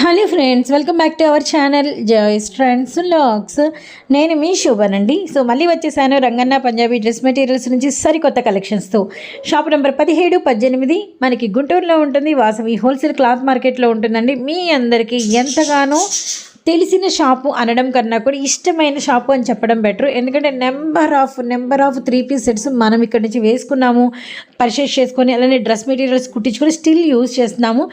Hello friends welcome back to our channel Joyce friends logs నేను మీ శోభనండి so మళ్ళీ వచ్చేసాను రంగన్న పంజాబీ డ్రెస్ మెటీరియల్స్ నుంచి సరికొత్త కలెక్షన్స్తో షాప్ నెంబర్ పదిహేడు పద్దెనిమిది. మనకి గుంటూరులో ఉంటుంది వాసవి హోల్సేల్ క్లాత్ మార్కెట్లో ఉంటుందండి. మీ అందరికీ ఎంతగానో తెలిసిన షాపు అనడం కన్నా కూడా ఇష్టమైన షాపు అని చెప్పడం బెటర్ ఎందుకంటే number of number of three piece sets మనం ఇక్కడ నుంచి వేసుకున్నాము పర్చేస్ చేసుకొని అలానే డ్రెస్ మెటీరియల్స్ కుట్టించుకొని స్టిల్ యూజ్ చేస్తున్నాము.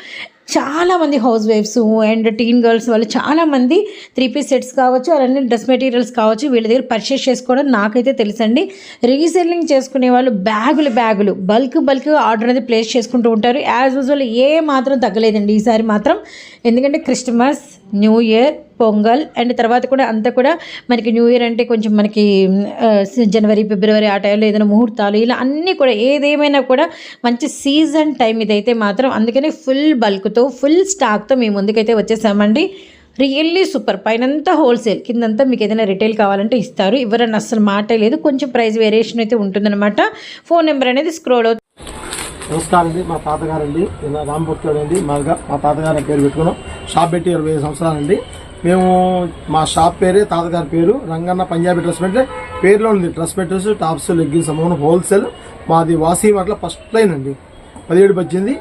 చాలామంది house wives and teen girls వాళ్ళు చాలామంది త్రీ పీస్ సెట్స్ కావచ్చు అలానే డ్రెస్ మెటీరియల్స్ కావచ్చు వీళ్ళ దగ్గర పర్చేస్ చేసుకోవడం నాకైతే తెలుసండి. రీసెల్లింగ్ చేసుకునే వాళ్ళు బ్యాగులు బ్యాగులు బల్క్ బల్క్ ఆర్డర్ అనేది ప్లేస్ చేసుకుంటూ ఉంటారు. యాజ్ యూజువల్ ఏ మాత్రం తగ్గలేదండి ఈసారి మాత్రం. ఎందుకంటే Christmas new year Pongal and తర్వాత కూడా అంతా కూడా మనకి న్యూ ఇయర్ అంటే కొంచెం మనకి జనవరి ఫిబ్రవరి ఆ టైంలో ఏదైనా ముహూర్తాలు ఇలా అన్నీ కూడా ఏదేమైనా కూడా మంచి సీజన్ టైం ఇదైతే మాత్రం అందుకనే ఫుల్ బల్క్తో ఫుల్ స్టాక్తో మేము ముందుకైతే వచ్చేసామండి. Really super. పైనంతా హోల్సేల్. కిందంతా మీకు ఏదైనా రిటైల్ కావాలంటే ఇస్తారు. ఎవరన్నా అసలు మాట లేదు. కొంచెం ప్రైస్ వేరియేషన్ అయితే ఉంటుందన్నమాట. ఫోన్ నెంబర్ అనేది స్క్రోల్ అవుతుంది నమస్కారం అండి. మా తాతగారండి. ఇలా రాంపుర్తోడు అండి. మా తాతగారి పేరు పెట్టుకున్నాం. షాప్ పెట్టి ఇరవై సంవత్సరాలండి. మేము మా షాప్ పేరే తాతగారి పేరు రంగన్న పంజాబీ డ్రెస్ మెటీరియల్ పేరులో ఉంది. Dress materials tops leggings amount wholesale. మాది వాసీ మాటలో ఫస్ట్ లైన్ అండి. పదిహేడు పద్దెనిమిది.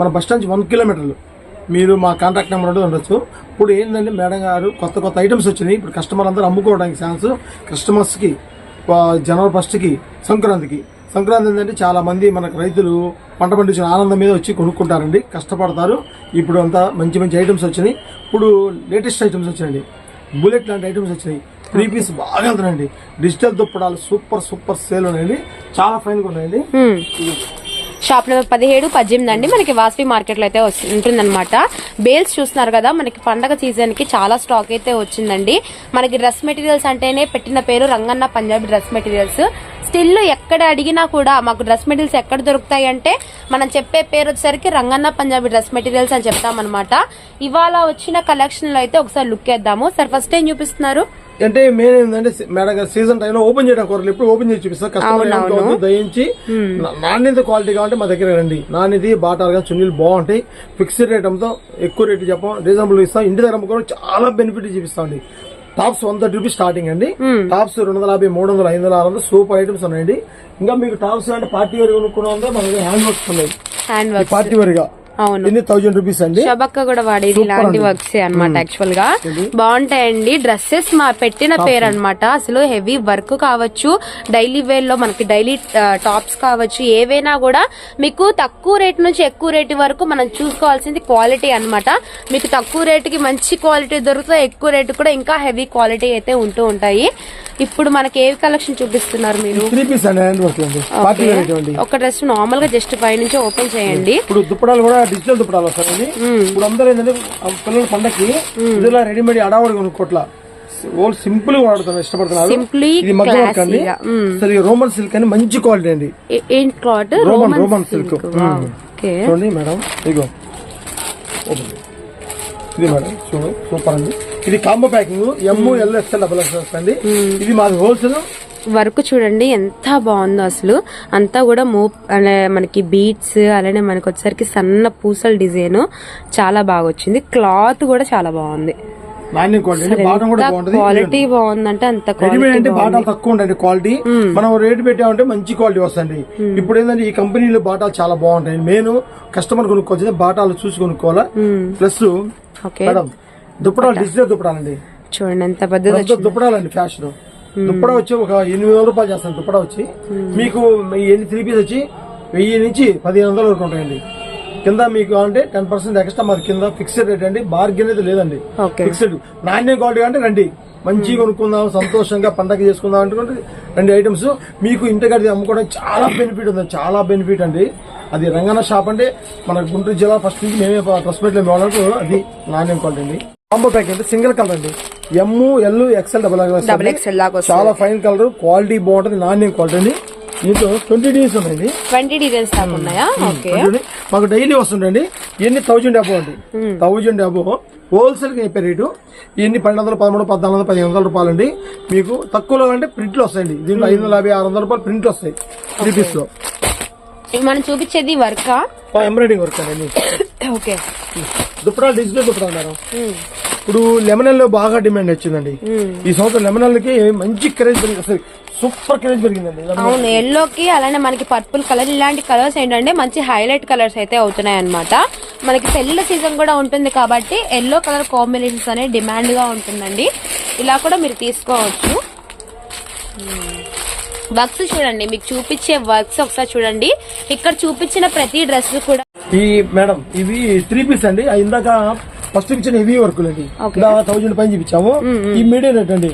మన బస్ స్టాండ్ వన్ కిలోమీటర్లు. మీరు మా కాంటాక్ట్ నెంబర్ కూడా ఉండొచ్చు. ఇప్పుడు ఏంటంటే మేడం గారు కొత్త కొత్త ఐటమ్స్ వచ్చినాయి. ఇప్పుడు కస్టమర్ అందరూ అమ్ముకోవడానికి ఛాన్స్. కస్టమర్స్కి జనవరి ఫస్ట్కి సంక్రాంతికి. సంక్రాంతి ఏంటంటే చాలా మంది మనకు రైతులు పంట పండించిన ఆనందం మీద వచ్చి కొనుక్కుంటారండి. కష్టపడతారు. ఇప్పుడు అంతా మంచి మంచి ఐటమ్స్ వచ్చినాయి. ఇప్పుడు లేటెస్ట్ ఐటమ్స్ వచ్చినాయండి. బుల్లెట్ లాంటి ఐటమ్స్ వచ్చినాయి. త్రీ పీస్ బాగా వెళ్తున్నాయండి. డిజిటల్ దుప్పడాలు సూపర్ సూపర్ సేల్ ఉన్నాయండి. చాలా ఫైన్గా ఉన్నాయండి. షాప్ నెంబర్ పదిహేడు పద్దెనిమిది అండి. మనకి వాసవి మార్కెట్లో అయితే ఉంటుందన్నమాట. బేల్స్ చూస్తున్నారు కదా మనకి పండగ సీజన్కి చాలా స్టాక్ అయితే వచ్చిందండి. మనకి డ్రెస్ మెటీరియల్స్ అంటేనే పెట్టిన పేరు Ranganna Punjabi dress materials. Still ఎక్కడ అడిగినా కూడా మాకు డ్రెస్ మెటీరియల్స్ ఎక్కడ దొరుకుతాయి అంటే మనం చెప్పే పేరు వచ్చేసరికి రంగన్న పంజాబీ డ్రెస్ మెటీరియల్స్ అని చెప్తామన్నమాట. ఇవాళ వచ్చిన కలెక్షన్లో అయితే ఒకసారి లుక్ వేద్దాము సార్ ఫస్ట్ ఏం చూపిస్తున్నారు? అంటే మెయిన్ ఏంటంటే మేడం గారు సీజన్ టైంలో ఓపెన్ చేయడం కోరలు. ఎప్పుడు ఓపెన్ చేసి చూపిస్తారు. కస్టమర్ దయించి నాణ్యత క్వాలిటీ కావాలంటే మా దగ్గర రండి. నాణ్యత బాటాలుగా చున్నీలు బాగుంటాయి. ఫిక్స్డ్ రేట్ అమ్ముతాం ఎక్కువ రేట్ చెప్పం. రీజనబుల్ ఇస్తాం. ఇంటి దగ్గర అమ్ముకోవడం చాలా benefit చూపిస్తామండి. Tops one thirty rupees starting అండి. టాప్స్ రెండు వందల యాభై మూడు వందల ఐదు వందల ఆరు వందలు సూపర్ ఐటమ్స్ ఉన్నాయండి. ఇంకా మీకు టాప్స్ అంటే పార్టీ వేర్ కొనుక్కున్నా మన హ్యాండ్ వర్క్స్ ఉన్నాయి. హ్యాండ్ వర్క్ పార్టీ వేర్గా అవును. ఎన్ని థౌజండ్ రూపీస్ అండి? శబక్క కూడా వాడేది ఇలాంటి వర్క్స్ అన్నమాట యాక్చువల్గా. బాగుంటాయండి. డ్రెస్సెస్ మా పెట్టిన పేరు అన్నమాట అసలు హెవీ వర్క్ కావచ్చు. డైలీ వేర్లో మనకి డైలీ టాప్స్ కావచ్చు. ఏవైనా కూడా మీకు తక్కువ రేట్ నుంచి ఎక్కువ రేట్ వరకు మనం చూసుకోవాల్సింది క్వాలిటీ అన్నమాట. మీకు తక్కువ రేటుకి మంచి క్వాలిటీ దొరుకుతుంది ఎక్కువ రేటు కూడా ఇంకా హెవీ క్వాలిటీ అయితే ఉంటూ ఉంటాయి. ఇప్పుడు మనకి ఏ కలెక్షన్ చూపిస్తున్నారు మీరు? ఒక డ్రెస్ నార్మల్గా జస్ట్ పై నుంచి ఓపెన్ చేయండి. ఇప్పుడు దుప్పడాలు కూడా డిజిటల్ దుప్పడాలు వస్తాయండి ఇప్పుడు అందరూ ఏంటంటే పిల్లల పండక్కి ఇదిలా రెడీమేడ్ అడావడి కొనుక్కోట్ల. ఓల్ సింపుల్గా వాడుతున్నారు ఇష్టపడుతున్నారు. ఇది మగ్గ వర్క్ అండి. సరే రోమన్ సిల్క్ అని మంచి క్వాలిటీ అండి. Roman Roman silk. చూడండి మేడం ఓపెన్. ఇది మేడం చూడు సూపర్ అండి. ఇది combo packing M L XL double XL అండి. ఇది మాది హోల్సేల్. వర్క్ చూడండి ఎంత బాగుందో అసలు. అంతా కూడా మూ మనకి బీట్స్ అలానే మనకి వచ్చేసరికి సన్న పూసల డిజైన్ చాలా బాగా వచ్చింది క్లాత్ కూడా చాలా బాగుంది. క్వాలిటీ బాటం బాగుందంటే అంత క్వాలిటీ అంటే బాటాలు తక్కువ ఉండండి క్వాలిటీ మనం రేట్ పెట్టామంటే మంచి క్వాలిటీ వస్తుంది. ఇప్పుడు ఏంటంటే ఈ కంపెనీలో బాటాలు చాలా బాగుంటాయి. మెయిన్ కస్టమర్ కొనుక్కోవచ్చు బాటాలు చూసి కొనుక్కోవాలా? ప్లస్ ఓకే మేడం దుప్పటాలు డిజిటల్ దుప్పటాలండి. చూడండి ఎంత ప్రస్తుతం దుప్పటాలండి ఫ్యాషన్ దుప్పట వచ్చి ఒక ఎనిమిది వందల రూపాయలు చేస్తాను దుప్పట వచ్చి. మీకు ఎన్ని త్రీ పీస్ వచ్చి వెయ్యి నుంచి పదిహేను వందల వరకు ఉంటాయండి. కింద మీకు అంటే టెన్ పర్సెంట్ ఎక్స్ట్రా మాది కింద ఫిక్స్డ్ రేట్ అండి బార్గెన్ అయితే లేదండి. ఫిక్స్డ్ నాణ్యం క్వాలిటీ అంటే రండి. మంచిగా కొనుక్కుందాం సంతోషంగా పండగ చేసుకుందాం అనుకుంటే రెండు ఐటమ్స్ మీకు ఇంటికాడి అమ్ముకోవడానికి చాలా బెనిఫిట్ ఉంది చాలా బెనిఫిట్ అండి. అది రంగన్న షాప్ అంటే మన గుంటూరు జిల్లా ఫస్ట్ నుంచి మేమే ట్రస్ట్ పెట్టి వాళ్ళకు అది నాణ్యం క్వాలిటీ అండి. కాంబో ప్యాక్ అంటే సింగిల్ కలర్ అండి. M L XL double double XL లాగా చాలా ఫైన్ కలర్ క్వాలిటీ బాగుంటుంది నాణ్యం క్వాలిటీ అండి. దీంట్లో ట్వంటీ డీస్ ఉన్నాయండి. ట్వంటీ దాకా ఉన్నాయా? చూడండి, మాకు డైలీ వస్తుందండి. ఎన్ని థౌజండ్ అబో అండి. థౌజండ్ అబో హోల్సేల్కి చెప్పే రేటు ఎన్ని? పన్నెండు వందలు పదమూడు పద్నాలుగు వందలు పదిహేను వందల రూపాయలు అండి మీకు తక్కువలో అంటే ప్రింట్లు వస్తాయండి. దీంట్లో ఐదు వందల యాభై ఆరు వందల రూపాయలు ప్రింట్లు వస్తాయి. త్రీ పీస్లో. మనం చూపించేది వర్క్? ఎంబ్రాయిడింగ్ వర్క్ అండి. ఓకే దుప్పటాలు డిజిటల్ దుప్పటాలు మేడం. ఇప్పుడు లెమనల్లో బాగా డిమాండ్ వచ్చిందండి. ఈ సంవత్సరం లెమనల్కి మంచి క్రేజ్ పెరిగింది సూపర్ క్రేజ్ పెరిగిందండి అవును ఎల్లోకి అలానే మనకి పర్పుల్ కలర్ ఇలాంటి కలర్స్ ఏంటంటే మంచి హైలైట్ కలర్స్ అయితే అవుతున్నాయి అనమాట మనకి పెళ్ళిళ్ళ సీజన్ కూడా ఉంటుంది కాబట్టి ఎల్లో కలర్ కాంబినేషన్స్ అనేది డిమాండ్గా ఉంటుందండి. ఇలా కూడా మీరు తీసుకోవచ్చు. వర్క్స్ చూడండి మీకు చూపించే వర్క్స్ ఒకసారి చూడండి. ఇక్కడ చూపించిన ప్రతి డ్రెస్ కూడా ఈ మేడం ఇవి త్రీ పీస్ అండి. ఇందాక ఫస్ట్ ఇచ్చిన హెవీ వర్కులు అండి థౌజండ్ పైన చూపించాము. ఈ మీడియం రేట్ అండి.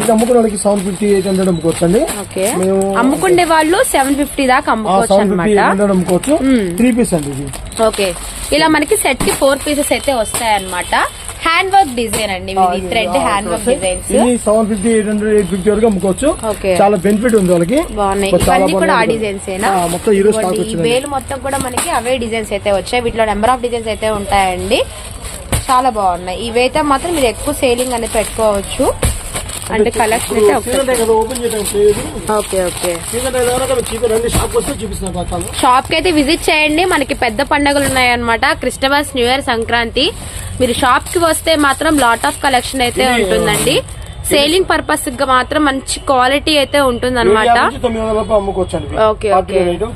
ఇది అమ్ముకున్న వాళ్ళకి సెవెన్ ఫిఫ్టీ ఎయిట్ హండ్రెడ్ అమ్ముకోవచ్చు అండి మేము అమ్ముకునే వాళ్ళు సెవెన్ ఫిఫ్టీ దాకా అమ్ముకోవచ్చు సెవెన్ ఫిఫ్టీ హండ్రెడ్ అమ్ముకోవచ్చు. త్రీ పీస్ అండి ఇది. ఓకే. ఇలా మనకి సెట్కి ఫోర్ పీసెస్ అయితే వస్తాయి అనమాట హ్యాండ్ వర్క్ డిజైన్ అండి థ్రెడ్ హ్యాండ్ వర్క్ డిజైన్స్ ఇది seven fifty eight hundred eight fifty వరకు అమ్ముకోవచ్చు. చాలా బెనిఫిట్ ఉంది వాళ్ళకి. ఇవన్నీ కూడా ఆ. డిజైన్స్ మొత్తం ఈ వేలు మొత్తం కూడా మనకి అవే డిజైన్స్ అయితే వచ్చాయి. వీటిలో నెంబర్ ఆఫ్ డిజైన్స్ అయితే ఉంటాయండి. చాలా బాగున్నాయి. ఇవైతే మాత్రం మీరు ఎక్కువ సేలింగ్ అనేది పెట్టుకోవచ్చు. అంటే కలెక్షన్ ఓకే ఓకే. షాప్కి అయితే విజిట్ చేయండి. మనకి పెద్ద పండుగలు ఉన్నాయన్నమాట. Christmas new year Sankranti. మీరు షాప్కి వస్తే మాత్రం లాట్ ఆఫ్ కలెక్షన్ అయితే ఉంటుందండి. సేలింగ్ పర్పస్గా మాత్రం మంచి క్వాలిటీ అయితే ఉంటుంది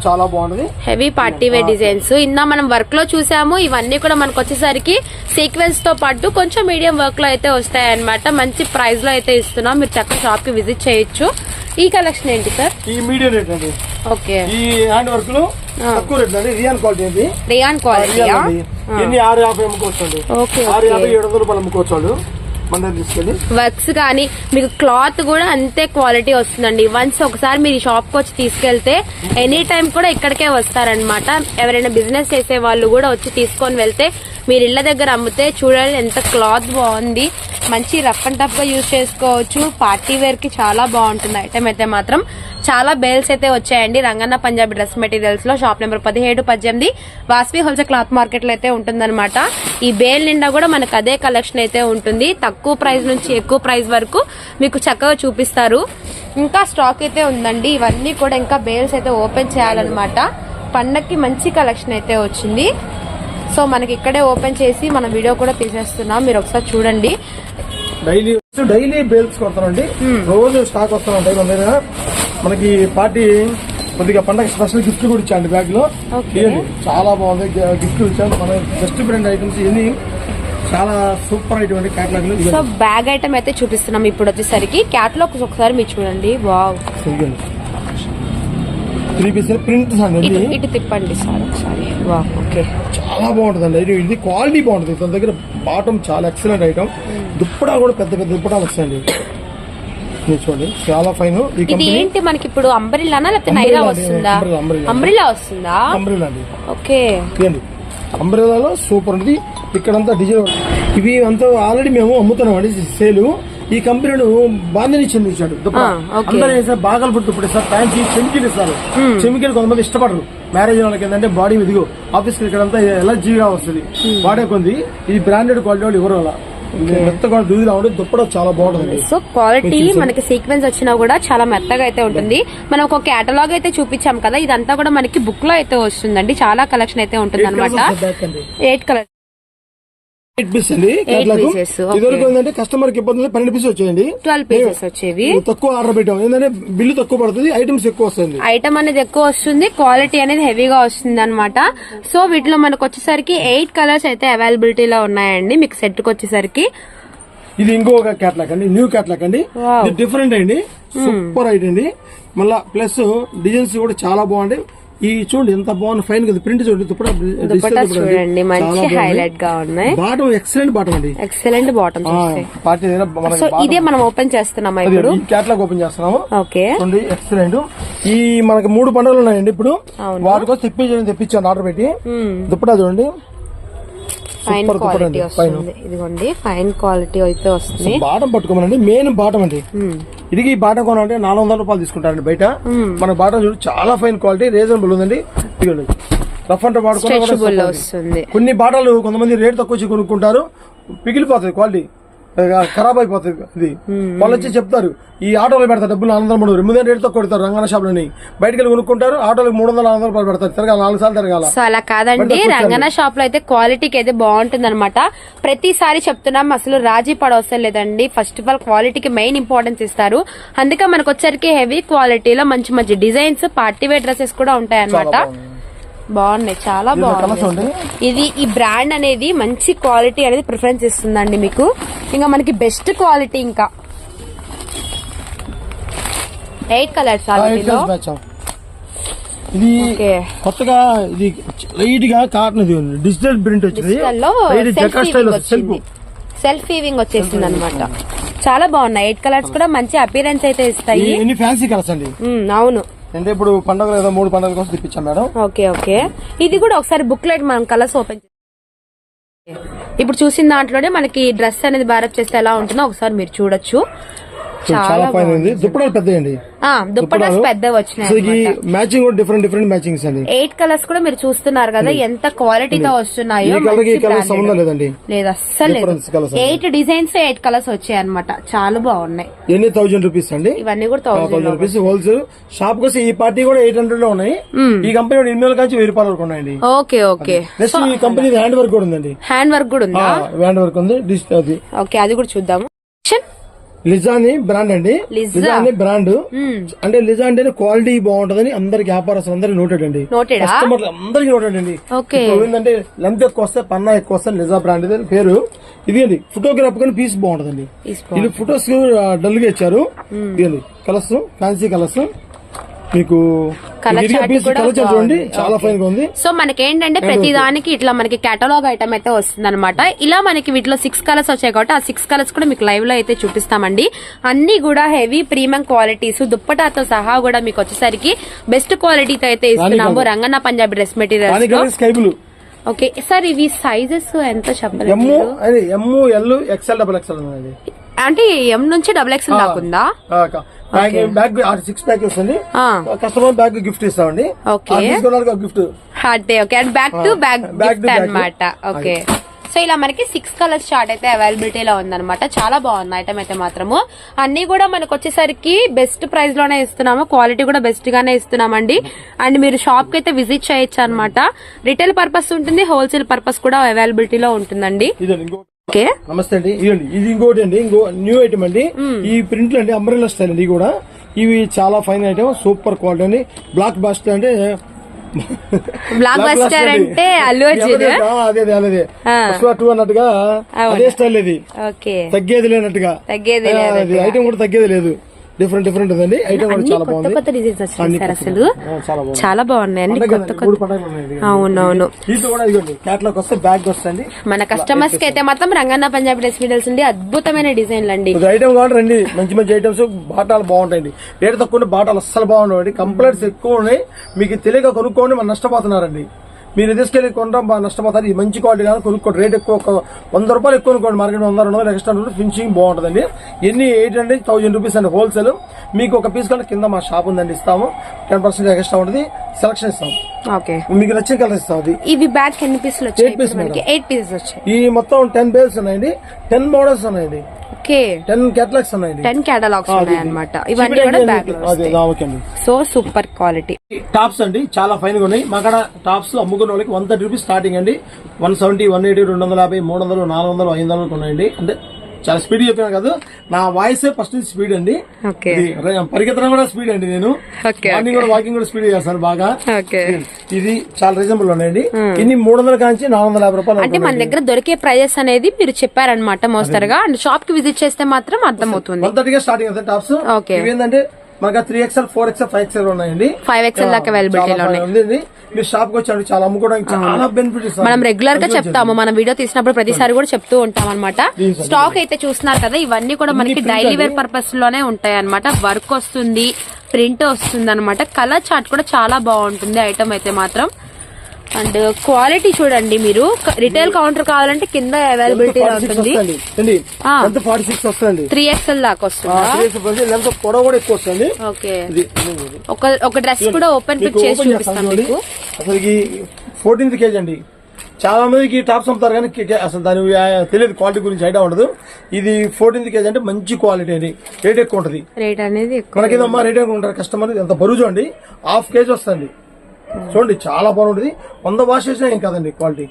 చాలా బాగుంటది. హెవీ పార్టీ వేర్ డిజైన్స్ ఇందా మనం వర్క్లో చూసాము ఇవన్నీ కూడా మనకు వచ్చేసరికి సీక్వెన్స్తో పాటు కొంచెం మీడియం వర్క్లో అయితే వస్తాయి అనమాట మంచి ప్రైస్లో అయితే ఇస్తున్నాం. మీరు చక్కగా షాప్కి విజిట్ చేయొచ్చు. ఈ కలెక్షన్ ఏంటి సార్ ఈ మీడియం రేట్ అండి. ఓకే. ఈ హ్యాండ్ వర్క్లో తక్కువ రేట్ అండి. రియాన్ క్వాలిటీ అండి. Rayon quality. ఎన్ని? ఆరు యాభై అమ్ముకోవచ్చు ఆరు. యాభై ఏడు వందల రూపాయలు అమ్ముకోవచ్చు వర్క్స్ కానీ మీకు క్లాత్ కూడా అంతే క్వాలిటీ వస్తుందండి. వన్స్ ఒకసారి మీరు షాప్కి వచ్చి తీసుకెళ్తే ఎనీ టైం కూడా ఇక్కడికే వస్తారనమాట ఎవరైనా బిజినెస్ చేసే వాళ్ళు కూడా వచ్చి తీసుకొని వెళ్తే మీరు ఇళ్ళ దగ్గర అమ్మితే చూడండి ఎంత క్లాత్ బాగుంది. మంచి రఫ్ అండ్ టఫ్గా యూజ్ చేసుకోవచ్చు. పార్టీ వేర్కి చాలా బాగుంటుంది ఐటమ్ అయితే మాత్రం. చాలా బేల్స్ అయితే వచ్చాయండి. రంగన్న పంజాబీ డ్రెస్ మెటీరియల్స్లో షాప్ నెంబర్ పదిహేడు పద్దెనిమిది వాస్వి హోల్సేల్ క్లాత్ మార్కెట్లో అయితే ఉంటుందన్నమాట. ఈ బేల్ నిండా కూడా మనకు అదే కలెక్షన్ అయితే ఉంటుంది. తక్కువ ప్రైస్ నుంచి ఎక్కువ ప్రైస్ వరకు మీకు చక్కగా చూపిస్తారు. ఇంకా స్టాక్ అయితే ఉందండి. ఇవన్నీ కూడా ఇంకా బేల్స్ అయితే ఓపెన్ చేయాలన్నమాట. పండక్కి మంచి కలెక్షన్ అయితే వచ్చింది. సో మనకి ఇక్కడే ఓపెన్ చేసి మన వీడియో కూడా తీసేస్తున్నాం. మీరు ఒకసారి చూడండి. డైలీ డైలీ బేల్స్ కొడతానండి. రోజు స్టాక్ మన దగ్గర మనకి పార్టీ కొద్దిగా పండగ స్పెషల్ గిఫ్ట్ కూడా ఇచ్చాండి బ్యాగ్లో. చాలా బాగుంది. గిఫ్ట్ ఇచ్చాను. మన బెస్ట్ బ్రాండ్ ఐటమ్స్ ఇవన్నీ చాలా సూపర్ క్యాట్లాగ్లో. సో బ్యాగ్ ఐటమ్ అయితే చూపిస్తున్నాం ఇప్పుడు వచ్చేసరికి క్యాట్లాగ్ ఒకసారి మీరు చూడండి. వావ్ త్రీ పీస్ ప్రింట్స్ అండి ఇటు తిప్పండి సార్ ఒకసారి. వావ్ ఓకే చాలా బాగుంటుందండి. ఇది క్వాలిటీ బాగుంటుంది. తన దగ్గర బాటం చాలా ఎక్సలెంట్ ఐటమ్ దుప్పటా కూడా పెద్ద పెద్ద దుప్పటాలు వస్తాయండి. చూడండి. చాలా ఫైన్ ఇది ఏంటి మనకి ఇప్పుడు అంబరిల్లానా లేకపోతే నైరా వస్తుందా. అంబ్రిల్లా వస్తుందా? అంబ్రెలా అండి. ఓకే ఇదండి అంబ్రెలాలో సూపర్ ఉంది. ఇక్కడంతా డిజైన్ ఇవి అంతా ఆల్రెడీ మేము అమ్ముతున్నామండి సేలు. ఈ కంపెనీడు బాంధిని చెందించాడు ఆ, ఓకే. అందరూ వేసే బాగాలు పుట్టు ఇప్పుడు సార్ ఫ్యాన్సీ చెమికలు ఇస్తారు చెమికలు కొంతమంది ఇష్టపడరు. మ్యారేజ్ వాళ్ళకి ఏంటంటే బాడీ ఇదిగో ఆఫీస్ ఇక్కడంతా ఎలర్జీగా వస్తుంది. వాడే కొంది ఇది బ్రాండెడ్ క్వాలిటీ వాళ్ళు ఎవరు అలా. చాలా బాగుంటుంది సో క్వాలిటీ మనకి సీక్వెన్స్ వచ్చినా కూడా చాలా మెత్తగా అయితే ఉంటుంది. మనం ఒక కేటలాగ్ అయితే చూపించాం కదా ఇదంతా కూడా మనకి బుక్లో అయితే వస్తుందండి. చాలా కలెక్షన్ అయితే ఉంటుంది అనమాట అండి. ఎయిట్ కలర్ ఎయిట్ పీస్ అండి. Catalog. pieces, okay. ఇదివరకు ఏంటంటే కస్టమర్కి ఇబ్బంది పన్నెండు పీస్ వచ్చేయండి. ట్వెల్వ్ పీసెస్ వచ్చేవి. తక్కువ ఆర్డర్ పెట్టాం. ఏంటంటే బిల్లు తక్కువ పడుతుంది ఐటమ్స్ ఎక్కువ వస్తుంది ఐటమ్ అనేది ఎక్కువ వస్తుంది క్వాలిటీ అనేది హెవీగా వస్తుంది అనమాట సో వీటిలో మనకు వచ్చేసరికి ఎయిట్ కలర్స్ అయితే అవైలబిలిటీలో ఉన్నాయండి మీకు సెట్కి వచ్చేసరికి. ఇది ఇంకొక క్యాట్లాక్ అండి న్యూ క్యాట్లాక్ అండి. డిఫరెంట్ అండి. సూపర్ ఐటమ్ అండి. మళ్ళా ప్లస్ డిజైన్స్ కూడా చాలా బాగుంటాయి. ఈ చూడండి ఎంత బాగుంది ఫైన్ కదా ప్రింట్ చూడండి దుపట్టా మంచి. హైలైట్గా ఉన్నాయి. బాటం ఎక్సలెంట్ బాటం అండి. ఎక్సలెంట్ మనకి సో ఇదే మనం ఓపెన్ చేస్తున్నామా అది ఇప్పుడు? ఈ క్యాట్లాగ్ ఓపెన్ చేస్తున్నాము. ఓకే. చూడండి ఎక్సలెంట్ ఈ మనకి మూడు పండుగలు ఉన్నాయండి ఇప్పుడు. వాటి కోసం తెప్పించాను తెప్పించాను ఆర్డర్ పెట్టి. దుప్పటా చూడండి. ఫైన్ క్వాలిటీ వస్తుంది. ఇదిగోండి ఫైన్ క్వాలిటీ అయితే వస్తుంది. బాటం పట్టుకోమనండి మెయిన్ బాటం అండి. మ్మ్. ఇది ఈ బాటం కొనాలంటే నాలుగు వందల రూపాయలు తీసుకుంటారండి బయట. మన బాటం చూడు చాలా ఫైన్ క్వాలిటీ రీజనబుల్ ఉందండి. ఇదిగోండి రఫ్ అంటే. వస్తుంది. కొన్ని బాటలు కొంతమంది రేట్ తక్కువ వచ్చి కొనుక్కుంటారు పిగిలిపోతుంది క్వాలిటీ ఖరాబ్ అయిపోతుంది ఇది వాళ్ళు వచ్చి చెప్తారు ఈ ఆటోలో పెడతారు డబ్బులు నాలుగు వందలు మూడు ఎనిమిది రేటుతో కొడతారు రంగన షాప్లోని. బయటకు వెళ్ళి కొనుక్కుంటారు ఆటోలకు మూడు వందలు నాలుగు వందలు రూపాయలు పెడతారు. తిరగాల నాలుగు సార్లు తిరగాల. సో అలా కాదండి రంగన షాప్లో అయితే క్వాలిటీకి అయితే బాగుంటుంది అనమాట ప్రతిసారి చెప్తున్నాం అసలు రాజీ పడవసరం లేదండి. ఫస్ట్ ఆఫ్ ఆల్ క్వాలిటీకి మెయిన్ ఇంపార్టెన్స్ ఇస్తారు. అందుకే మనకు వచ్చరికి హెవీ క్వాలిటీలో మంచి మంచి డిజైన్స్ పార్టీ వేర్ డ్రెస్సెస్ కూడా ఉంటాయి అనమాట బాగున్నాయి చాలా బాగుంది ఇది ఈ బ్రాండ్ అనేది మంచి క్వాలిటీ అనేది ప్రిఫరెన్స్ ఇస్తుందండి మీకు. ఇంకా మనకి బెస్ట్ క్వాలిటీ ఇంకా. ఎయిట్ కలర్స్ ఇది కొత్తగా ఇది లైట్గా కాటన్ ఇది డిజిటల్ ప్రింట్ వచ్చింది. సెల్ఫ్ వీవింగ్ వచ్చేసింది అనమాట చాలా బాగున్నాయి. ఎయిట్ కలర్స్ కూడా మంచి అపీరెన్స్ అయితే ఇస్తాయి. ఎన్ని ఫ్యాన్సీ కలర్స్ అండి? ఉమ్, అవును. అంటే ఇప్పుడు పండుగ ఏదో మూడు పండుగల కోసం తెప్పించాం మేడం. Okay okay. ఇది కూడా ఒకసారి బుక్లెట్ మనం కలర్స్ ఓపెన్ ఇప్పుడు చూసిన దాంట్లోనే మనకి డ్రెస్ అనేది భారత్ చేస్తే ఎలా ఉంటుందో ఒకసారి మీరు చూడొచ్చు. చాలా ఫైన్ ఉంది. దుప్పటాలు పెద్దయండి. ఆ దుప్పటాస్ పెద్ద వచ్చినాయి మ్యాచింగ్ కూడా డిఫరెంట్ డిఫరెంట్ మ్యాచింగ్స్ అండి. ఎయిట్ కలర్స్ కూడా మీరు చూస్తున్నారు కదా ఎంత క్వాలిటీతో ఈ వస్తున్నాయో. సంబంధం లేదండి. లేదు అస్సలు ఎయిట్ డిజైన్స్ ఎయిట్ కలర్స్ వచ్చాయి అనమాట చాలా బాగున్నాయి. ఎన్ని థౌజండ్ రూపీస్ అండి? ఇవన్నీ కూడా thousand thousand rupees wholesale shop కోసం ఈ పార్టీ కూడా ఎయిట్ హండ్రెడ్లో ఉన్నాయి. ఈ కంపెనీ కూడా ఎనిమిది వేల నుంచి వెయ్యి రూపాయల వరకు ఉన్నాయండి. Okay okay. నెక్స్ట్ ఈ కంపెనీ హ్యాండ్ వర్క్ కూడా ఉందండి. హ్యాండ్ వర్క్ కూడా ఉందా? హ్యాండ్ వర్క్ ఉంది. ఓకే అది కూడా చూద్దాము. లిజాని బ్రాండ్ అండి. లిజా. లిజాని బ్రాండ్. అంటే లిజా అంటే క్వాలిటీ బాగుంటదని అందరికి వ్యాపారస్తులు అందరికి నోటెడ్ అండి. కస్టమర్లు అందరికి నోటెడ్ అండి. ఏంటంటే లెంత్ ఎక్కువ వస్తే పన్నా ఎక్కువ వస్తే లిజా బ్రాండ్ ఇది పేరు. ఇది అండి ఫోటోగ్రాఫ్ కానీ పీస్ బాగుంటదండి. తీసుకో. ఇది ఫొటోస్ డల్గా ఇచ్చారు. ఇదండి కలర్స్ ఫ్యాన్సీ కలర్స్ మీకు చూడండి. చాలా ఫైన్గా ఉంది. సో మనకి ఏంటంటే ప్రతి దానికి ఇట్లా మనకి కేటలాగ్ ఐటమ్ అయితే వస్తుంది ఇలా మనకి వీటిలో సిక్స్ కలర్స్ వచ్చాయి కాబట్టి ఆ సిక్స్ కలర్స్ కూడా మీకు లైవ్లో అయితే చూపిస్తామండి. అన్ని కూడా హెవీ ప్రీమియం క్వాలిటీస్ దుప్పటాతో సహా కూడా మీకు వచ్చేసరికి బెస్ట్ క్వాలిటీతో అయితే ఇస్తున్నాము. రంగన్న పంజాబీ డ్రెస్ మెటీరియల్స్లో. దానికి స్కై బ్లూ ఓకే సార్ ఇవి సైజెస్ ఎంత చెప్పలేదు ఎల్ ఎక్స్ఎల్ డబల్ ఎక్స్ఎల్ అంటే ఎం నుంచి డబుల్ ఎక్స్ దాకుందా బ్యాగ్ బ్యాగ్ సిక్స్ ప్యాక్ వస్తుంది. కస్టమర్ బ్యాగ్ గిఫ్ట్ ఇస్తామండి. గిఫ్ట్ అంటే okay and back to to gift. అన్నమాట. ఓకే సో ఇలా మనకి సిక్స్ కలర్స్ చార్ట్ అయితే అవైలబిలిటీలో ఉందన్నమాట. చాలా బాగుంది ఐటమ్ అయితే మాత్రము. అన్ని కూడా మనకు వచ్చేసరికి బెస్ట్ ప్రైస్లోనే ఇస్తున్నాము. క్వాలిటీ కూడా బెస్ట్ గానే ఇస్తున్నామండి. అండ్ మీరు షాప్కి అయితే విజిట్ చేయొచ్చు అనమాట రిటైల్ పర్పస్ ఉంటుంది హోల్సేల్ పర్పస్ కూడా అవైలబిలిటీలో ఉంటుందండి. ఇదండి ఇంకో ఓకే నమస్తే అండి. ఇదండి ఇది ఇంకోటి అండి. ఇంకో న్యూ ఐటమ్ అండి. ఈ ప్రింట్లు అండి అంబ్రెల్లా స్టైల్ అండి కూడా. ఇవి చాలా ఫైన్ ఐటమ్ సూపర్ క్వాలిటీ అండి. బ్లాక్ బాస్టర్ అంటే బ్లాక్ బస్టర్ అంటే అల్లు అర్జున్. అదే అదే అదే టూ అన్నట్టుగా అదే స్టైల్ ఇది. తగ్గేది లేనట్టుగా. తగ్గేది ఐటమ్ కూడా తగ్గేది లేదు. డిఫరెంట్ డిఫరెంట్ ఉందండి. ఐటమ్ కూడా చాలా బాగుంది. కొత్త డిజైన్స్ వచ్చాయి సార్ అసలు. చాలా బాగున్నాయి. పండగ కొత్త కొత్త. అవునవును. క్యాట్లాగ్ వస్తే బ్యాగ్ వస్తుంది. మన కస్టమర్స్కి అయితే మాత్రం రంగన్న పంజాబీ డ్రెస్ మెటీరియల్స్ ఉంది అద్భుతమైన డిజైన్లు అండి. ఐటమ్ కావాలి రండి. మంచి మంచి ఐటమ్స్ బాటాలు బాగుంటాయండి. రేటు తక్కువ బాటాలు అస్సలు బాగుండవండి. కంప్లైంట్స్ ఎక్కువ ఉన్నాయి. మీకు తెలియక కొనుక్కోండి మనం నష్టపోతున్నారండి. మీరు తీసుకెళ్ళి కొనడం బాగా నష్టపోతారు. ఇది మంచి క్వాలిటీ కానీ కొనుక్కోండి. రేట్ ఎక్కువ. ఒక వంద రూపాయలు ఎక్కువ కొనుక్కోండి. మార్కెట్ వంద రెండు వందలు ఎక్స్ట్రా ఉంటుంది ఫినిషింగ్ బాగుంటుందండి. ఎన్ని ఎయిట్ హండ్రెడ్ థౌసండ్ రూపీస్ అండి హోల్సేల్. మీకు ఒక పీస్ కంటే కింద మా షాప్ ఉందండి ఇస్తాము. టెన్ పర్సెంట్ ఎక్స్ట్రా ఉంటుంది. సెలక్షన్ ఇస్తాం ఓకే. మీకు నచ్చిన కలర్ ఇస్తాం అది. ఇవి బ్యాగ్ ఎన్ని పీసులు ఇప్పుడు మనకి ఎయిట్ పీసెస్ ఈ మొత్తం టెన్ బేల్స్ ఉన్నాయండి. టెన్ మోడల్స్ ఉన్నాయండి. ఓకే. టెన్ కేటలాగ్స్ ఉన్నాయండి టెన్ కేటలాగ్స్ ఉన్నాయి అనమాట ఇవన్నీ కూడా bag so super quality. Tops అండి చాలా ఫైన్గా ఉన్నాయి. మా టాప్స్ అమ్ముకున్న వాళ్ళకి వన్ థర్టీ రూపీస్ స్టార్టింగ్ అండి. వన్ సెవెంటీ వన్ ఎయిటీ రెండు వందల యాభై మూడు వందలు నాలుగు వందలు ఐదు వందలు ఉన్నాయండి. అంటే చాలా స్పీడ్ చెప్పాను కదా. నా వాయిస్ ఫస్ట్ స్పీడ్ అండి. పరిగెత్తడం కూడా స్పీడ్ అండి నేను. మార్నింగ్ కూడా వాకింగ్ కూడా స్పీడ్ చేస్తాను బాగా. ఇది చాలా రీజనబుల్ ఉన్నాయండి. ఇన్ని మూడు వందల కాంచి నాలుగు వందల యాభై రూపాయలు అంటే మన దగ్గర దొరికే ప్రైజెస్ అనేది మీరు చెప్పారనమాట మోస్తరుగా. అండ్ షాప్కి విజిట్ చేస్తే మాత్రం అర్థమవుతుంది. వన్ థర్టీగా స్టార్టింగ్ అవుతాయి టాప్స్. ఏంటంటే మనకు three XL four XL five XL ఉన్నాయండి. ఫైవ్ ఎక్స్ఎల్ దాకా ఉన్నాయి? ఉంది మీరు షాప్కి వచ్చాడు చాలా అమ్ముకోవడానికి చాలా బెనిఫిట్ మనం రెగ్యులర్గా చెప్తాము. మనం వీడియో తీసినప్పుడు ప్రతిసారి కూడా చెప్తూ ఉంటాం అనమాట స్టాక్ అయితే చూస్తున్నారు కదా ఇవన్నీ కూడా మనకి డైలీ వేర్ పర్పస్లోనే ఉంటాయి అనమాట వర్క్ వస్తుంది ప్రింట్ వస్తుంది అనమాట కలర్ చార్ట్ కూడా చాలా బాగుంటుంది ఐటమ్ అయితే మాత్రం. అండ్ క్వాలిటీ చూడండి మీరు. రిటైల్ కౌంటర్ కావాలంటే కింద అవైలబిలిటీ ఉంటుంది. అండి? త్రీ ఎక్స్ఎల్ దాకా వస్తుందా? పొడవు కూడా ఎక్కువ వస్తుంది. ఓకే. ఒక డ్రెస్ కూడా ఓపెన్ పిక్ చేసి open చూపిస్తాం చేస్తాను మీకు చూడండి. అసలు ఫోర్టీన్త్ కేజీ అండి. చాలా మందికి టాప్స్ అమ్ముతారు కానీ అసలు దాని తెలియదు క్వాలిటీ గురించి ఐడియా ఉండదు. ఇది ఫోర్టీన్త్ కేజీ అంటే మంచి క్వాలిటీ అని రేట్ ఎక్కువ ఉంటుంది. రేట్ అనేది మనకేదమ్మా రేట్ ఎక్కువ ఉంటారు కస్టమర్ ఎంత బరువు చూడండి. హాఫ్ కేజీ వస్తుంది. చూడండి చాలా బాగుంటుంది. వంద వాష్ చేసినా ఏం కాదండి quality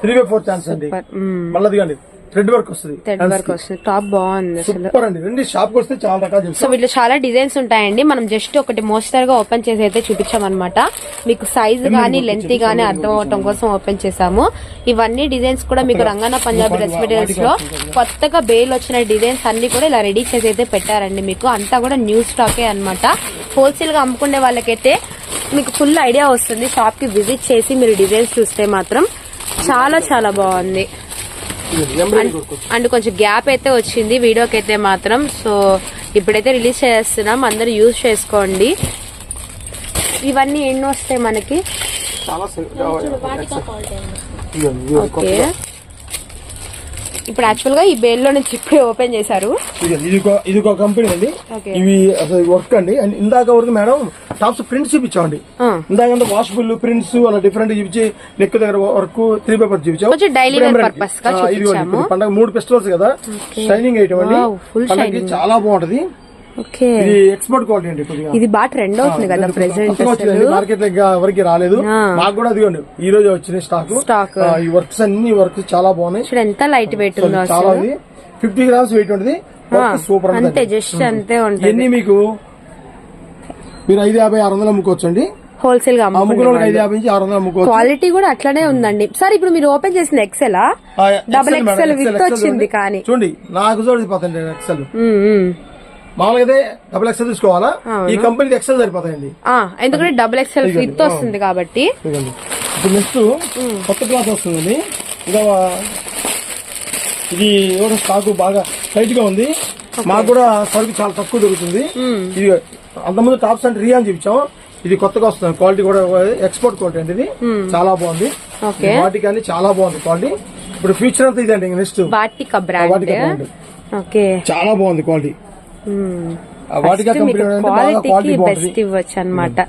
three by four chance అండి. మ్మ్. మళ్ళీ అదిగండి థ్రెడ్ వర్క్ వస్తుంది. థ్రెడ్ వర్క్ వస్తుంది. టాప్ బాగుంది సూపర్ అండి. రండి షాప్ వస్తే చాలా రకాలు సో వీటిలో చాలా డిజైన్స్ ఉంటాయండి. మనం జస్ట్ ఒకటి మోస్తరుగా ఓపెన్ చేసి అయితే చూపించామన్నమాట. మీకు సైజ్ గానీ లెంత్ గానీ అర్థం అవటం కోసం ఓపెన్ చేసాము ఇవన్నీ డిజైన్స్ కూడా మీకు రంగన్న పంజాబీ డ్రెస్ మెటీరియల్స్లో కొత్తగా బేల్ వచ్చిన డిజైన్స్ అన్ని కూడా ఇలా రెడీ చేసి అయితే పెట్టారండి మీకు. అంతా కూడా న్యూ స్టాకే అన్నమాట. హోల్సేల్గా అమ్ముకునే వాళ్ళకైతే మీకు ఫుల్ ఐడియా వస్తుంది. షాప్కి విజిట్ చేసి మీరు డిజైన్స్ చూస్తే మాత్రం చాలా చాలా బాగుంది. అండ్ కొంచెం గ్యాప్ అయితే వచ్చింది వీడియోకి అయితే మాత్రం. సో ఇప్పుడైతే రిలీజ్ చేస్తున్నాం. అందరూ యూజ్ చేసుకోండి. ఇవన్నీ ఎన్ని వస్తాయి మనకి? ఓకే. ఇప్పుడు యాక్చువల్గా ఈ బేల్లో నుంచి ఇప్పుడే ఓపెన్ చేశారు. ఇది ఒక- కంపెనీ అండి. ఇవి అసలు వర్క్ అండి. అండ్ ఇందాక వరకు మేడం టాప్స్ ప్రింట్స్ చూపించామండి. ఇందాక వాషబుల్ ప్రింట్స్ అలా డిఫరెంట్ చూపించి. నెక్ దగ్గర వర్క్ త్రీ పేపర్ చూపించాము. పండగ మూడు ఫెస్టివల్స్ కదా. షైనింగ్ ఐటమ్ అండి. చాలా బాగుంటది. ఓకే. ఇది ఎక్స్పర్ట్ క్వాలిటీ అండి కొద్దిగా. ఇది బాగా ట్రెండ్ అవుతుంది కదా ప్రెసెంట్ వచ్చిందండి మార్కెట్ ఎవరికి రాలేదు. మాకు కూడా అదిగోండి ఈ రోజు వచ్చిన స్టాక్ Stock. ఈ వర్క్స్ అన్ని వర్క్స్ చాలా బాగున్నాయి. చూడు ఎంత లైట్ వెయిట్ ఉందో చాలా ఫిఫ్టీ గ్రామ్స్ వెయిట్ ఉంటుంది. సూపర్ అంతే జస్ట్ అంతే ఉంటుంది. ఇవన్నీ మీకు? మీరు ఐదు యాభై ఆరు వందలు అమ్ముకోవచ్చు అండి హోల్సేల్గా క్వాలిటీ కూడా అట్లానే ఉందండి. సార్ ఇప్పుడు మీరు ఓపెన్ చేసిన ఎక్సెలా డబుల్ ఎక్సెల్ విత్ వచ్చింది. కానీ. చూడండి నాకు సరిపోతాయండి ఎక్సెల్. మామూలుగా అయితే డబుల్ ఎక్సెల్ తీసుకోవాలా? ఈ కంపెనీకి ఎక్సెల్ సరిపోతాయండి. ఎందుకంటే డబుల్ ఎక్స్ఎల్ విత్ వస్తుంది కాబట్టి. ఇప్పుడు నెక్స్ట్ కొత్త క్లాస్ వస్తుందండి. ఇంకా ఇది కూడా స్టాక్ బాగా టైట్గా ఉంది. మాకు కూడా సరుకు చాలా తక్కువ దొరుకుతుంది. ఇది అంతకుముందు టాప్స్ అంటే రియాన్ చూపించాం. ఇది కొత్తగా వస్తుంది. క్వాలిటీ కూడా ఎక్స్పోర్ట్ క్వాలిటీ అండి ఇది. చాలా బాగుంది. ఓకే. వాటికి అన్ని చాలా బాగుంది క్వాలిటీ ఇప్పుడు ఫ్యూచర్ అంతా ఇదండి నెక్స్ట్ వాటిక బ్రాండ్ చాలా బాగుంది క్వాలిటీ క్వాలిటీకి బాగుంటుంది బెస్ట్ ఇవ్వచ్చు అనమాట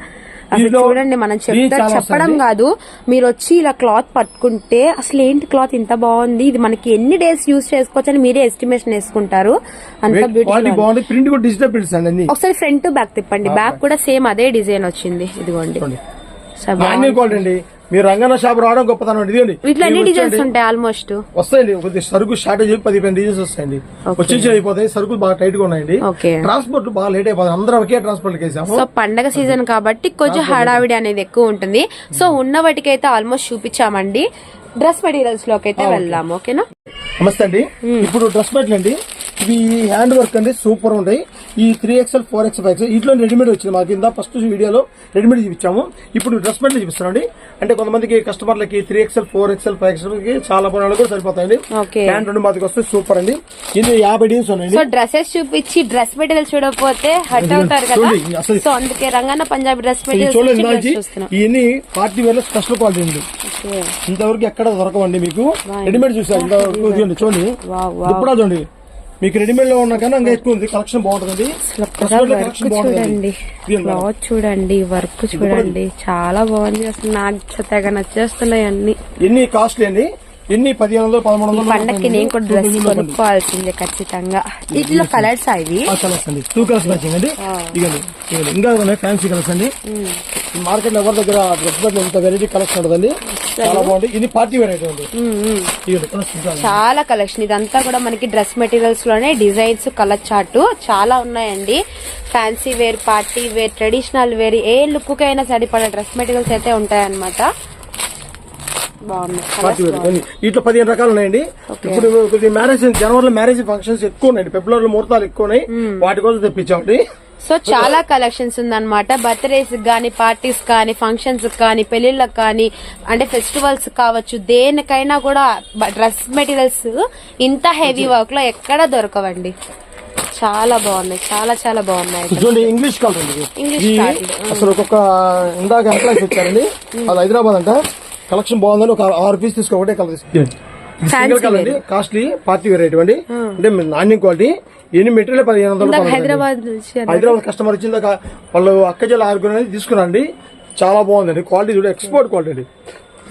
అసలు దీంట్లో చూడండి మనం చెప్తా చెప్పడం. కాదు. మీరు వచ్చి ఇలా క్లాత్ పట్టుకుంటే అసలు ఏంటి క్లాత్ ఇంత బాగుంది? ఇది మనకి ఎన్ని డేస్ యూజ్ చేసుకోవచ్చు అని మీరే ఎస్టిమేషన్ వేసుకుంటారు. అంత బ్యూటిఫుల్ ఒకసారి ఫ్రంట్ బ్యాక్ తిప్పండి. బ్యాక్ కూడా సేమ్ అదే డిజైన్ వచ్చింది. ఇదిగోండి. మీరు రంగన్న షాప్ రావడం గొప్పతనం. అండి ఇదిగోండి వీటిలో అన్ని ఇవి డిజైన్స్ వచ్చేయండి. ఉంటాయి ఆల్మోస్ట్ వస్తాయండి. కొద్ది సరుకు షార్టేజ్ పది పది డిజైన్స్ వస్తాయండి. వచ్చి అయిపోతాయి. సరుకులు బాగా టైట్గా ఉన్నాయండి. ట్రాన్స్పోర్ట్ బాగా లేట్ అయిపోతుంది. అందరం ఒకే ట్రాన్స్పోర్ట్ వేసాము సో పండగ సీజన్ కాబట్టి కొంచెం హడావిడి అనేది ఎక్కువ ఉంటుంది. సో ఉన్న వాటికైతే ఆల్మోస్ట్ చూపించామండి. డ్రెస్ మెటీరియల్స్లోకి అయితే వెళ్దాము ఓకేనా? నమస్తే అండి. ఇప్పుడు డ్రెస్ మెట్లు అండి. ఇవి హ్యాండ్ వర్క్ అండి సూపర్ ఉంటాయి. ఈ three XL four X five X ఇట్లా రెడీమేడ్ వచ్చింది మాకు. కింద ఫస్ట్ వీడియోలో రెడీమేడ్ చూపించాము. ఇప్పుడు డ్రెస్ మెట్లు చూపిస్తామండి అంటే కొంతమందికి కస్టమర్లకి three XL four XL five ఎక్స్ఎల్కి చాలా పొలాలు కూడా సరిపోతాయండి. ఓకే. హ్యాండ్ రెండు మాదికి వస్తే సూపర్ అండి. ఇది యాభై డీన్స్ ఉన్నాయండి. సో డ్రెస్సెస్ చూపించి డ్రెస్ మెటీరియల్ చూడకపోతే హట్ అవుతారు కదా? చూడండి, అసలు- సో అందుకే రంగన్న పంజాబీ డ్రెస్ ఇది చూడండి చూస్తున్నాం. ఇవన్నీ పార్టీ వేర్లో స్పెషల్ క్వాలిటీ ఓకే. ఇంతవరకు ఎక్కడ దొరకవండి మీకు? రెడీమేడ్ చూసారు చూడండి. వావ్. దుప్పడా చూడండి. మీకు రెడీమేడ్లో ఉన్న కన్నా ఇంకా ఎక్కువ ఉంది కలెక్షన్ బాగుంటుంది చూడండి. క్లాత్ చూడండి వర్క్ చూడండి. చాలా బాగుంది. అసలు నాకు తెగ నచ్చేస్తున్నాయి అన్ని. ఎన్ని కాస్ట్లీ అండి? ఎన్ని? పదిహేను వందలు పదమూడు వందలు పండక్కి నేను కూడా డ్రెస్ కొనుక్కోవాల్సిందే ఖచ్చితంగా. వీటిలో కలర్స్ ఇవి? కలర్స్ అండి. టూ కలర్స్ అండి. ఇంకా ఉన్నాయి? ఫ్యాన్సీ కలర్స్ అండి. మార్కెట్లో ఎవరి దగ్గర డ్రెస్ ఇంత వెరైటీ కలెక్షన్ చాలా బాగుంది ఇది పార్టీ వెరైటీ అండి. చాలా కలెక్షన్. ఇదంతా కూడా మనకి డ్రెస్ మెటీరియల్స్లోనే డిజైన్స్ కలర్ చార్ట్ చాలా ఉన్నాయండి. Fancy wear party wear traditional wear ఏ లుక్ కైనా సరిపడే డ్రెస్ మెటీరియల్స్ అయితే ఉంటాయన్నమాట. వీటిలో పదిహేను రకాలు ఉన్నాయండి. ఇప్పుడు కొద్ది మ్యారేజ్ జనవరిలో మ్యారేజ్ ఫంక్షన్స్ ఎక్కువ ఉన్నాయండి. ఫిబ్రవరిలో ముహూర్తాలు ఎక్కువ ఉన్నాయి. వాటి కోసం తెప్పించామండి. సో చాలా కలెక్షన్స్ ఉందన్నమాట. బర్త్డేస్ కానీ పార్టీస్ కానీ ఫంక్షన్స్ కానీ పెళ్ళిళ్ళకి కానీ అంటే ఫెస్టివల్స్ కావచ్చు దేనికైనా కూడా డ్రెస్ మెటీరియల్స్ ఇంత హెవీ వర్క్లో ఎక్కడ దొరకవండి. చాలా బాగున్నాయి. చాలా చాలా బాగున్నాయి చూడండి ఇంగ్లీష్ కలర్. ఇంగ్లీష్. అసలు ఒక్కొక్క ఇందాక ఎంప్లాయీస్ వచ్చారండి అది హైదరాబాద్ అంట. కలెక్షన్ బాగుందని ఒక ఆరు పీస్ తీసుకో ఒకటే కలర్ సింగిల్ కలర్ అండి కాస్ట్లీ పార్టీ వేర్. ఐటమ్ అండి అంటే నాణ్యం క్వాలిటీ ఎన్ని మెటీరియల్ పదిహేను వందలు. హైదరాబాద్. హైదరాబాద్ కస్టమర్ వచ్చిందాక వాళ్ళు అక్క జిల్లా ఆరుగురు అనేది తీసుకురండి. చాలా బాగుందండి. క్వాలిటీ చూడ ఎక్స్పోర్ట్ క్వాలిటీ అండి.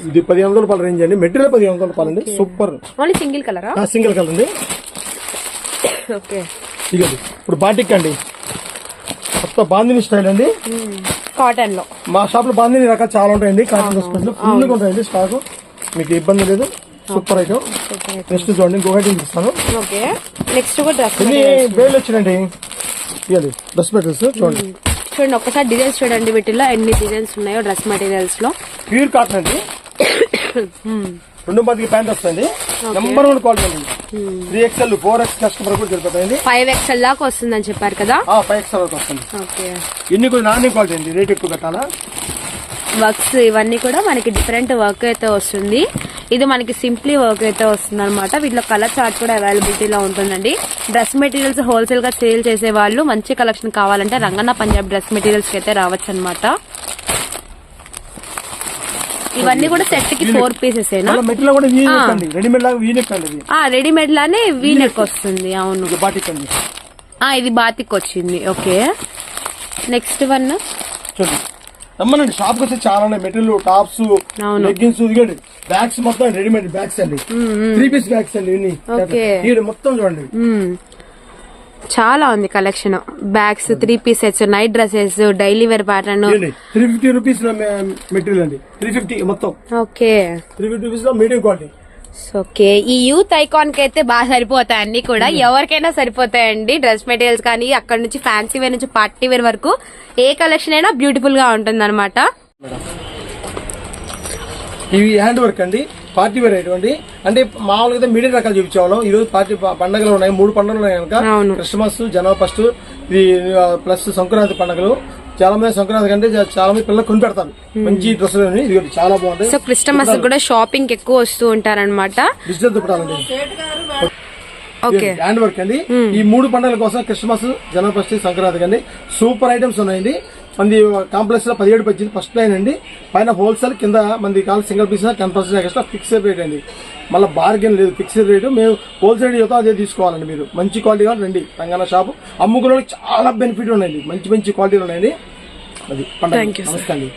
ఇది పదిహేను వందల రూపాయల రేంజ్ అండి. మెటీరియల్ పదిహేను వందల రూపాయలు అండి. సూపర్ ఓన్లీ సింగిల్ కలరా సింగిల్ కలర్ అండి. ఓకే ఇప్పుడు బాటిక్ అండి. కొత్త బాందిని స్టైల్ అండి. కాటన్లో మా షాప్లో బాందిని రకాలు చాలా ఉంటాయండి. కాటన్ ఫుల్గా ఉంటాయండి స్టాక్. మీకు ఇబ్బంది లేదు. Super item. నెక్స్ట్ చూడండి ఇంకో ఐటమ్ ఇస్తాను ఓకే. నెక్స్ట్ ఇన్ని బేలు వచ్చినాయండి. ఇవ్వండి డ్రెస్ మెటీరియల్స్ చూడండి. చూడండి ఒక్కసారి డిజైన్స్ చూడండి వీటిలో ఎన్ని డిజైన్స్ ఉన్నాయో డ్రెస్ మెటీరియల్స్లో ప్యూర్ కాటన్ అండి. రెండు మందికి ప్యాంట్ వస్తుంది నెంబర్ వన్ క్వాలిటీ అండి. Three XL four X customer కూడా సరిపోతాయండి ఫైవ్ ఎక్స్ఎల్ దాకా వస్తుందని చెప్పారు కదా? ఫైవ్ ఎక్స్ఎల్ వరకు వస్తుంది. ఓకే ఇన్ని కూడా నాణ్య క్వాలిటీ అండి రేట్ ఎక్కువ పెట్టాలా? వర్క్స్ ఇవన్నీ కూడా మనకి డిఫరెంట్ వర్క్ అయితే వస్తుంది. ఇది మనకి సింప్లీ వర్క్ అయితే వస్తుంది అనమాట వీటిలో కలర్ చార్ట్ కూడా అవైలబిలిటీలో ఉంటుందండి. డ్రెస్ మెటీరియల్స్ హోల్సేల్గా సేల్ చేసే వాళ్ళు మంచి కలెక్షన్ కావాలంటే రంగన్న పంజాబ్ డ్రెస్ మెటీరియల్స్కి అయితే రావచ్చు అనమాట ఇవన్నీ కూడా సెట్కి ఫోర్ పీసెస్ రెడీమేడ్ లానే వీ నెక్ వస్తుంది అవును. ఇది బాటిక్ అండి. ఆ ఇది బాతిక్ వచ్చింది. ఓకే. నెక్స్ట్ వన్ చూడండి. రమ్మనండి. షాప్కి వస్తే చాలా ఉన్నాయి. Material tops. లెగ్గిన్స్ ఇదిగోండి బ్యాగ్స్ మొత్తం రెడీమేడ్ బ్యాగ్స్ అండి. త్రీ పీస్ బ్యాగ్స్ అండి ఇన్ని. మొత్తం చూడండి. చాలా ఉంది collection. Bags three pieces night dresses daily wear pattern three fifty rupees material అండి. త్రీ ఫిఫ్టీ మొత్తం. ఓకే. త్రీ ఫిఫ్టీ రూపీస్లో మీడియం క్వాలిటీ ఓకే. ఈ యూత్ ఐకాన్కి అయితే బాగా సరిపోతాయి అన్ని కూడా ఎవరికైనా సరిపోతాయండి డ్రెస్ మెటీరియల్స్ కానీ అక్కడ నుంచి ఫ్యాన్సీ వేర్ నుంచి పార్టీ వేర్ వరకు ఏ కలెక్షన్ అయినా బ్యూటిఫుల్గా ఉంటుంది అనమాట ఇవి హ్యాండ్ వర్క్ అండి. పార్టీ వేర్ అటువంటి అంటే మామూలుగా అయితే మీడియం రకాలు చూపించేవాళ్ళం. ఈ రోజు పార్టీ పండగలు ఉన్నాయి. మూడు పండుగలు ఉన్నాయి కనుక. క్రిస్మస్ జనవరి ఫస్ట్. ఇది ప్లస్ సంక్రాంతి పండుగలు. చాలా మంది సంక్రాంతి కంటే చాలా మంది పిల్లలు కొని పెడతారు. మంచి డ్రెస్సులు ఇది చాలా బాగుంటాయి. సో క్రిస్టమస్ కూడా షాపింగ్ ఎక్కువ వస్తూ ఉంటారనమాట డిజిటల్ దుప్పటాలండి. ఓకే. హ్యాండ్ వర్క్ అండి. ఈ మూడు పండుగల కోసం క్రిస్మస్ జనవరి ఫస్ట్ సంక్రాంతి అండి సూపర్ ఐటమ్స్ ఉన్నాయండి. మంది కాంప్లెక్స్లో పదిహేడు పద్దెనిమిది ఫస్ట్ లైన్ అండి. పైన హోల్సేల్ కింద మంది call single piece ten percent extra fixed rate అండి. మళ్ళీ బార్గెన్ లేదు ఫిక్స్డ్ రేట్ మేము హోల్సేల్ రేట్ అదే తీసుకోవాలండి మీరు. మంచి క్వాలిటీ కావాలి రండి. తెలంగాణ షాప్ అమ్ముకునే చాలా బెనిఫిట్ ఉన్నాయండి. మంచి మంచి క్వాలిటీలు ఉన్నాయండి. అది. నమస్తే అండి.